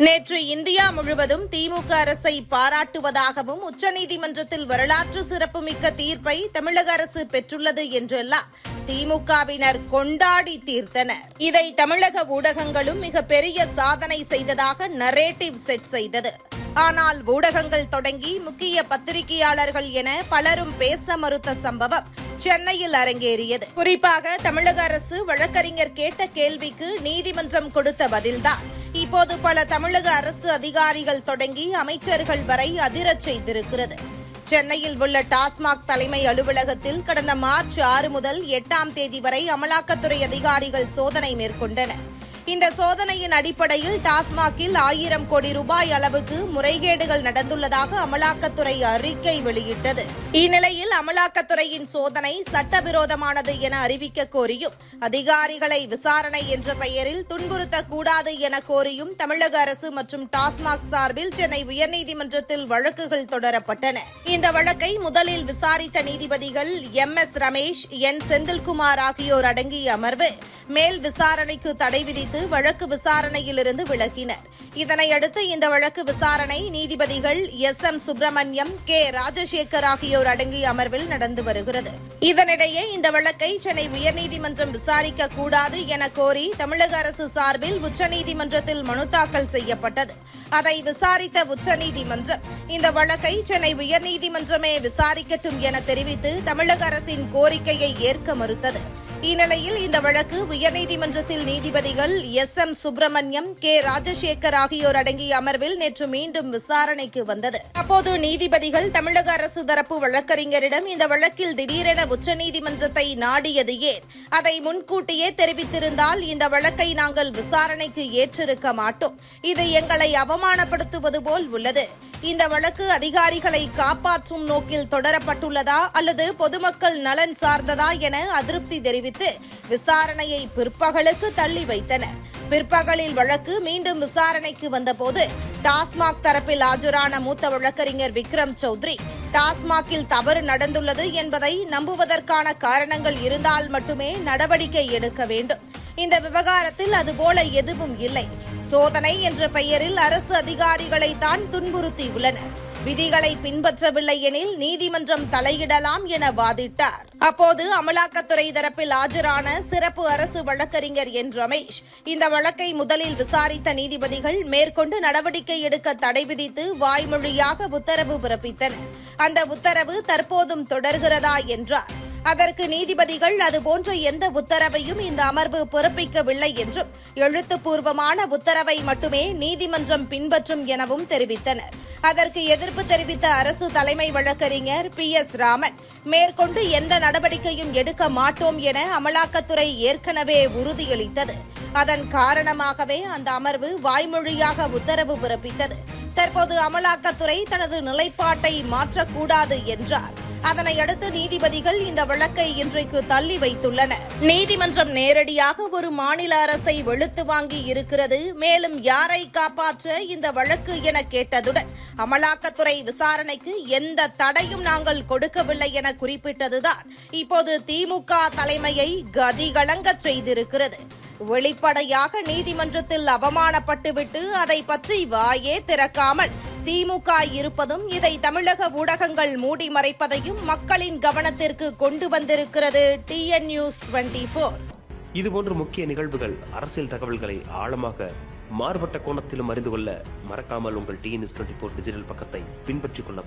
நேற்று இந்தியா முழுவதும் திமுக அரசை பாராட்டுவதாகவும் உச்சநீதிமன்றத்தில் வரலாற்று சிறப்புமிக்க தீர்ப்பை தமிழக அரசு பெற்றுள்ளது என்றெல்லாம் திமுகவினர் கொண்டாடி தீர்த்தனர். இதை தமிழக ஊடகங்களும் மிகப்பெரிய சாதனை செய்ததாக நரேட்டிவ் செட் செய்தது. ஆனால் ஊடகங்கள் தொடங்கி முக்கிய பத்திரிகையாளர்கள் என பலரும் பேச மறுத்த சம்பவம் சென்னையில் அரங்கேறியது. குறிப்பாக தமிழக அரசு வழக்கறிஞர் கேட்ட கேள்விக்கு நீதிமன்றம் கொடுத்த பதில்தான். இப்போது பல தமிழக அரசு அதிகாரிகள் தொடங்கி அமைச்சர்கள் வரை அதிரச் செய்திருக்கிறது. சென்னையில் உள்ள டாஸ்மாக் தலைமை அலுவலகத்தில் கடந்த மார்ச் ஆறு முதல் எட்டாம் தேதி வரை அமலாக்கத்துறை அதிகாரிகள் சோதனை மேற்கொண்டனர். இந்த சோதனையின் அடிப்படையில் டாஸ்மாகில் ஆயிரம் கோடி ரூபாய் அளவுக்கு முறைகேடுகள் நடந்துள்ளதாக அமலாக்கத்துறை அறிக்கை வெளியிட்டது. இந்நிலையில் அமலாக்கத்துறையின் சோதனை சட்டவிரோதமானது என அறிவிக்க கோரியும் அதிகாரிகளை விசாரணை என்ற பெயரில் துன்புறுத்தக்கூடாது என கோரியும் தமிழக அரசு மற்றும் டாஸ்மாக் சார்பில் சென்னை உயர்நீதிமன்றத்தில் வழக்குகள் தொடரப்பட்டன. இந்த வழக்கை முதலில் விசாரித்த நீதிபதிகள் M. S. Ramesh N. Senthilkumar ஆகியோர் அடங்கிய அமர்வு மேல் விசாரணைக்கு தடை விதித்து வழக்கு விசாரணையிலிருந்து விலகினர். இதனையடுத்து இந்த வழக்கு விசாரணை நீதிபதிகள் S M Subramaniam K Rajasekar ஆகியோர் அடங்கிய அமர்வில் நடந்து வருகிறது. இதனிடையே இந்த வழக்கை சென்னை உயர்நீதிமன்றம் விசாரிக்க கூடாது என கோரி தமிழக அரசு சார்பில் உச்சநீதிமன்றத்தில் மனு தாக்கல் செய்யப்பட்டது. அதை விசாரித்த உச்சநீதிமன்றம் இந்த வழக்கை சென்னை உயர்நீதிமன்றமே விசாரிக்கட்டும் என தெரிவித்து தமிழக அரசின் கோரிக்கையை ஏற்க மறுத்தது. இந்நிலையில் இந்த வழக்கு உயர்நீதிமன்றத்தில் நீதிபதிகள் S M Subramaniam K Rajasekar ஆகியோர் அடங்கிய அமர்வில் நேற்று மீண்டும் விசாரணைக்கு வந்தது. அப்போது நீதிபதிகள் தமிழக அரசு தரப்பு வழக்கறிஞரிடம் இந்த வழக்கில் திடீரென உச்சநீதிமன்றத்தை நாடியது ஏன்? அதை முன்கூட்டியே தெரிவித்திருந்தால் இந்த வழக்கை நாங்கள் விசாரணைக்கு ஏற்றிருக்க மாட்டோம். இது எங்களை அவமானப்படுத்துவது போல் உள்ளது. இந்த வழக்கு அதிகாரிகளை காப்பாற்றும் நோக்கில் தொடரப்பட்டுள்ளதா அல்லது பொதுமக்கள் நலன் சார்ந்ததா என அதிருப்தி தெரிவித்து விசாரணையை பிற்பகலுக்கு தள்ளி வைத்தனர். பிற்பகலில் வழக்கு மீண்டும் விசாரணைக்கு வந்தபோது டாஸ்மாக் தரப்பில் ஆஜரான மூத்த வழக்கறிஞர் விக்ரம் சௌத்ரி டாஸ்மாகில் தவறு நடந்துள்ளது என்பதை நம்புவதற்கான காரணங்கள் இருந்தால் மட்டுமே நடவடிக்கை எடுக்க வேண்டும். இந்த விவகாரத்தில் அதுபோல எதுவும் இல்லை. சோதனை என்ற பெயரில் அரசு அதிகாரிகளை தான் துன்புறுத்தியுள்ளனர். விதிகளை பின்பற்றவில்லை எனில் நீதிமன்றம் தலையிடலாம் என வாதிட்டார். அப்போது அமலாக்கத்துறை தரப்பில் ஆஜரான சிறப்பு அரசு வழக்கறிஞர் என். ரமேஷ் இந்த வழக்கை முதலில் விசாரித்த நீதிபதிகள் மேற்கொண்டு நடவடிக்கை எடுக்க தடை விதித்து வாய்மொழியாக உத்தரவு பிறப்பித்தனர். அந்த உத்தரவு தற்போதும் தொடர்கிறதா என்றார். அதற்கு நீதிபதிகள் அதுபோன்ற எந்த உத்தரவையும் இந்த அமர்வு பிறப்பிக்கவில்லை என்றும் எழுத்துப்பூர்வமான உத்தரவை மட்டுமே நீதிமன்றம் பின்பற்றும் எனவும் தெரிவித்தனர். அதற்கு எதிர்ப்பு தெரிவித்த அரசு தலைமை வழக்கறிஞர் பி எஸ் ராமன் மேற்கொண்டு எந்த நடவடிக்கையும் எடுக்க மாட்டோம் என அமலாக்கத்துறை ஏற்கனவே உறுதியளித்தது. அதன் காரணமாகவே அந்த அமர்வு வாய்மொழியாக உத்தரவு பிறப்பித்தது. தற்போது அமலாக்கத்துறை தனது நிலைப்பாட்டை மாற்றக்கூடாது என்றார். அதனை அடுத்து நீதிபதிகள் இந்த வழக்கை இன்றைக்கு தள்ளி வைத்துள்ளனர். நீதிமன்றம் நேரடியாக ஒரு மாநில அரசை வெளுத்து வாங்கி இருக்கிறது. மேலும் யாரை காப்பாற்ற இந்த வழக்கு என கேட்டதுடன் அமலாக்கத்துறை விசாரணைக்கு எந்த தடையும் நாங்கள் கொடுக்கவில்லை என குறிப்பிட்டதுதான் இப்போது திமுக தலைமையை கதிகலங்க செய்திருக்கிறது. வெளிப்படையாக நீதிமன்றத்தில் அவமானப்பட்டுவிட்டு அதை பற்றி வாயே திறக்காமல் திமுக இருப்பதும் இதை தமிழக ஊடகங்கள் மூடி மறைப்பதையும் மக்களின் கவனத்திற்கு கொண்டு வந்திருக்கிறது டிஎன் நியூஸ் டுவெண்டி போர் இதுபோன்ற முக்கிய நிகழ்வுகள் அரசியல் தகவல்களை ஆழமாக மாறுபட்ட கோணத்திலும் அறிந்து கொள்ள மறக்காமல் உங்கள் டிஎன்எஸ் டுவெண்ட்டி ஃபோர் டிஜிட்டல் பக்கத்தை பின்பற்றிக் கொள்ளவும்.